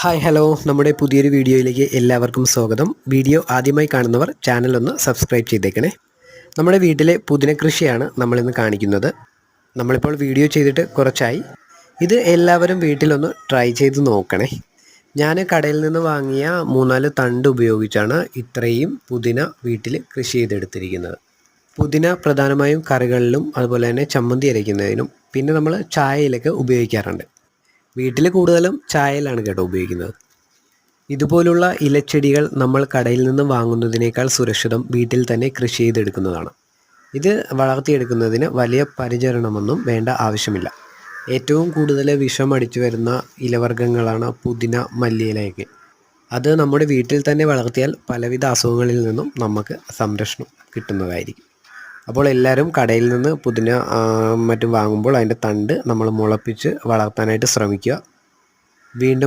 Hi hello നമ്മുടെ പുതിയൊരു വീഡിയോയിലേക്ക് എല്ലാവർക്കും സ്വാഗതം. വീഡിയോ ആദ്യമായി കാണുന്നവർ ചാനൽ ഒന്ന് സബ്സ്ക്രൈബ് ചെയ്തേക്കണേ. നമ്മുടെ വീട്ടിലെ പുതിന കൃഷിയാണ് നമ്മളിന്ന് കാണിക്കുന്നത്. നമ്മളിപ്പോൾ വീഡിയോ ചെയ്തിട്ട് കുറച്ചായി. ഇത് എല്ലാവരും വീട്ടിലൊന്ന് ട്രൈ ചെയ്ത് നോക്കണേ. ഞാൻ കടയിൽ നിന്ന് വാങ്ങിയ മൂന്നാൽ തണ്ട് ഉപയോഗിച്ചാണ് ഇത്രയും പുതിന വീട്ടിൽ കൃഷി ചെയ്തെടുത്തിരിക്കുന്നത്. പുതിന പ്രധാനമായും കറികളിലും അതുപോലെ തന്നെ ചമ്മന്തി അരയ്ക്കുന്നതിനും പിന്നെ നമ്മൾ ചായയിലൊക്കെ ഉപയോഗിക്കാറുണ്ട്. വീട്ടിൽ കൂടുതലും ചായയിലാണ് കേട്ടോ ഉപയോഗിക്കുന്നത്. ഇതുപോലുള്ള ഇലച്ചെടികൾ നമ്മൾ കടയിൽ നിന്നും വാങ്ങുന്നതിനേക്കാൾ സുരക്ഷിതം വീട്ടിൽ തന്നെ കൃഷി ചെയ്തെടുക്കുന്നതാണ്. ഇത് വളർത്തിയെടുക്കുന്നതിന് വലിയ പരിചരണമൊന്നും വേണ്ട ആവശ്യമില്ല. ഏറ്റവും കൂടുതൽ വിഷം അടിച്ചു വരുന്ന ഇലവർഗങ്ങളാണ് പുതിന മല്ലിയിലയൊക്കെ. അത് നമ്മുടെ വീട്ടിൽ തന്നെ വളർത്തിയാൽ പലവിധ അസുഖങ്ങളിൽ നിന്നും നമുക്ക് സംരക്ഷണം കിട്ടുന്നതായിരിക്കും. അപ്പോൾ എല്ലാവരും കടയിൽ നിന്ന് പുതിന മറ്റും വാങ്ങുമ്പോൾ അതിന്റെ തണ്ട് നമ്മൾ മുളപ്പിച്ച് വളർത്താനായിട്ട് ശ്രമിക്കുക. വീണ്ടും